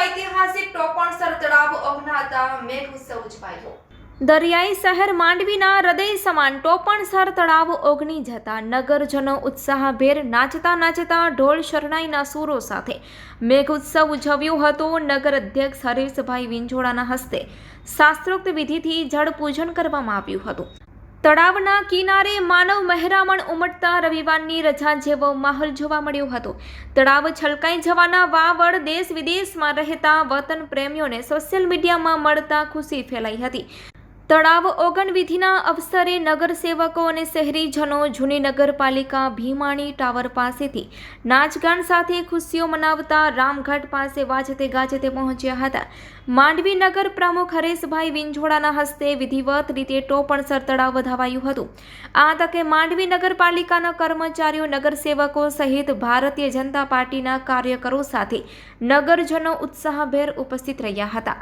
ઐતિહાસિક ટોપણસર તળાવ અભનાતા મેઘ ઉજવાયો. દરિયાઈ શહેર માંડવીના હૃદય સમાન ટોપણસર તળાવ ઓગણી જતા નગરજનો ઉત્સાહભેર નાચતા નાચતા ઢોલ શરણાઈના સૂરો સાથે મેઘ ઉત્સવ ઉજવ્યો હતો નગર અધ્યક્ષ હરીશભાઈ વિંજોડાના હસ્તે. શાસ્ત્રોક્ત વિધિથી જળ પૂજન કરવામાં આવ્યું હતું. તળાવના કિનારે માનવ મહેરામણ ઉમટતા રવિવારની રજા જેવો માહોલ જોવા મળ્યો હતો. તળાવ છલકાઈ જવાના વાવડ દેશ વિદેશમાં રહેતા વતન પ્રેમીઓને સોશિયલ મીડિયામાં મળતા ખુશી ફેલાઈ હતી. તળાવ ઓગણ વિધિના અવસરે નગરસેવકો અને શહેરીજનો જૂની નગરપાલિકા ભીમાણી ટાવર પાસેથી નાચગાન સાથે ખુશીઓ મનાવતા રામઘાટ પાસે વાજતે ગાજતે પહોંચ્યા હતા. માંડવી નગર પ્રમુખ હરેશભાઈ વિંજોડાના હસ્તે વિધિવત રીતે ટોપણસર તળાવ વધાવાયું હતું. આ તકે માંડવી નગરપાલિકાના કર્મચારીઓ, નગરસેવકો સહિત ભારતીય જનતા પાર્ટીના કાર્યકરો સાથે નગરજનો ઉત્સાહભેર ઉપસ્થિત રહ્યા હતા.